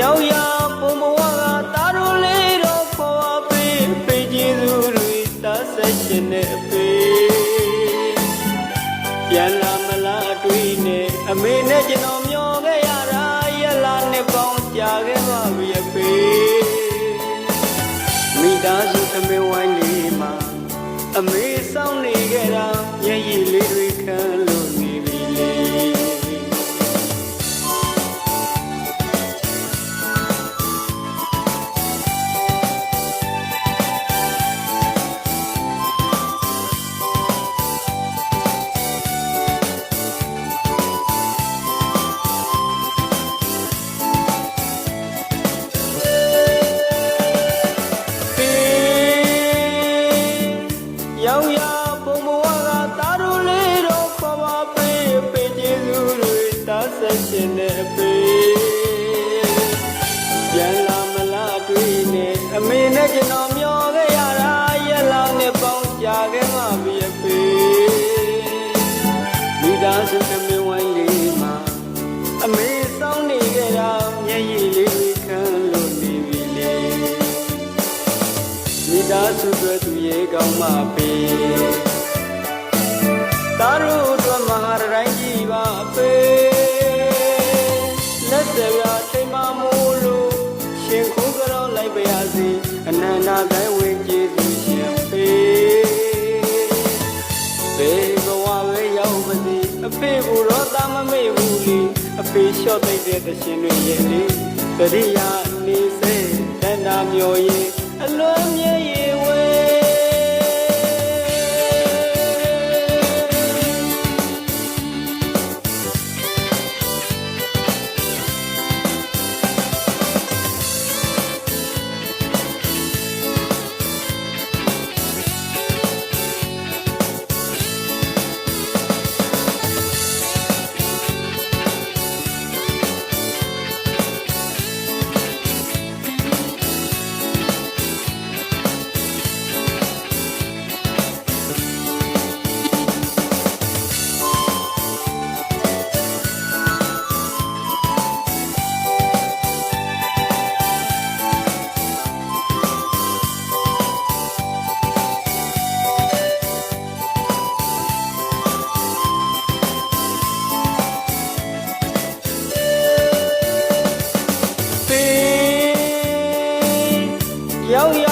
ရောက်ရာပုံမဝကတာတို့လေးတော့ခေါ်ပေးပေးကျေးဇူးတွေတားဆက်ရှင်နဲ့ပေးပြန်လာမလားအတွေ့နဲ့အမေနဲ့ကျွန်တော်မျောခဲ့ရတာရက်လာနှစ်ပေါင်းကြာခဲ့ပါပြီအဖေမိသားစုသမင်းဝိုင်းလေးမှာအမေစ ရောင်ရဘုံဘဝကတာတို့လေးတော့ခေါ်ပါပေပေကျေးဇူးတွေတာဆက်ရှင်တဲ့အပေပြန်လာမလားတွေ့နေအမေနဲ့ကျွန်တော်မျောခဲ့ရတာရက်လောက်နဲ့ပေါင်းကြာခဲ့မှပြီအပေမိသားစုသ မိသားစုတွေသူရေကောင်းမှပေတာတို့အတွက်မဟာတိုင်းကြီးပါပေလက်စရထိမမိုးလို့ရှင်ခိုးကြောလိုက်ပါရစေအနန္တတိုင်းဝင်ကျေးဇူးရှင်ပေပေဘဝပဲရောက်ပါစေအဖေဘူတော့တာမမေ့ဘူးလေအဖေလျှော့သိတဲ့သရှင်တွေရဲ့လေတရိယာနေစေတဏ္ဍာမျိုးရဲ့ အလွန်မြည် ရောက်ရ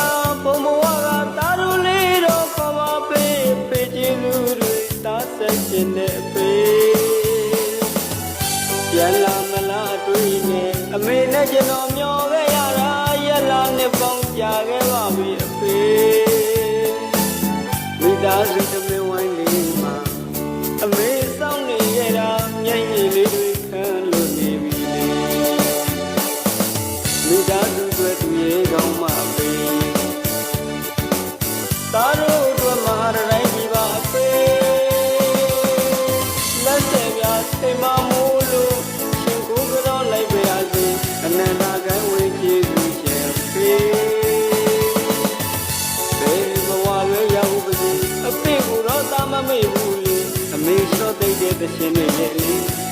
ဘုံဘဝကတာတို့လေးတော့ခေါ်ပါပေပေကျေးဇူးတွေတာဆက်ရှင်တဲ့ပေပြန်လာမလားအတွေ့နဲ့အမေနဲ့ကျွန်တော်မျောခဲ့ရတာရက်လာနှစ်ပေါင်းကြာခဲ့ပါ ပါစေ